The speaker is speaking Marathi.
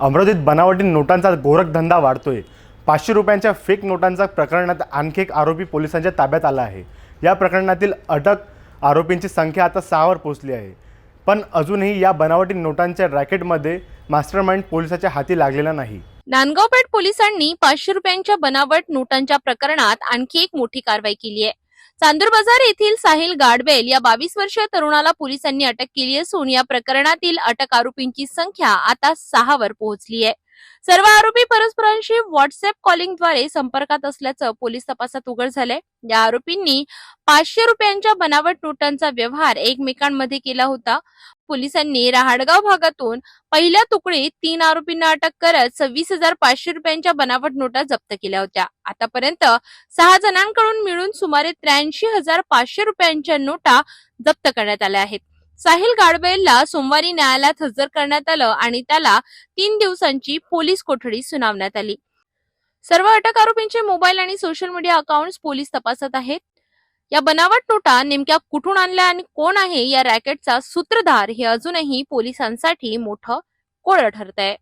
अमरावतीत बनावटी नोटांचा गोरखधंदा वाढतोय. पाचशे रुपयांच्या फेक नोटांचा प्रकरणात आणखी एक आरोपी पोलिसांच्या ताब्यात आला आहे. या प्रकरणातील अटक आरोपींची संख्या आता सहावर पोहोचली आहे. पण अजूनही या बनावटी नोटांच्या रॅकेटमध्ये मास्टरमाइंड पोलिसाच्या हाती लागलेला नाही. नांदगाव पेठ पोलिसांनी पाचशे रुपयांच्या बनावट नोटांच्या प्रकरणात आणखी एक मोठी कारवाई केली आहे. चांदूर बाजार येथील साहिल गाडबेल या बावीस वर्षीय तरुणाला पोलिसांनी अटक केली असून या प्रकरणातील अटक आरोपींची संख्या आता सहावर पोहोचली आहे. सर्व आरोपी परस्परांशी व्हॉट्सअप कॉलिंगद्वारे संपर्कात असल्याचं पोलीस तपासात उघड झालंय. या आरोपींनी पाचशे रुपयांच्या बनावट नोटांचा व्यवहार एकमेकांमध्ये केला होता. पोलिसांनी रहाडगाव भागातून पहिल्या तुकडीत तीन आरोपींना अटक करत सव्वीस हजार पाचशे रुपयांच्या बनावट नोटा जप्त केल्या होत्या. आतापर्यंत सहा जणांकडून मिळून सुमारे त्र्याऐंशी हजार पाचशे रुपयांच्या नोटा जप्त करण्यात आल्या आहेत. साहिल गाडबेलला सोमवारी न्यायालयात हजर करण्यात आलं आणि त्याला तीन दिवसांची पोलीस कोठडी सुनावण्यात आली. सर्व अटक आरोपींचे मोबाईल आणि सोशल मीडिया अकाउंट्स पोलीस तपासत आहेत. या बनावट नोटा नेमक्या कुठून आणल्या आणि कोण आहे या रॅकेटचा सूत्रधार हे अजूनही पोलिसांसाठी मोठं कोळ ठरत आहे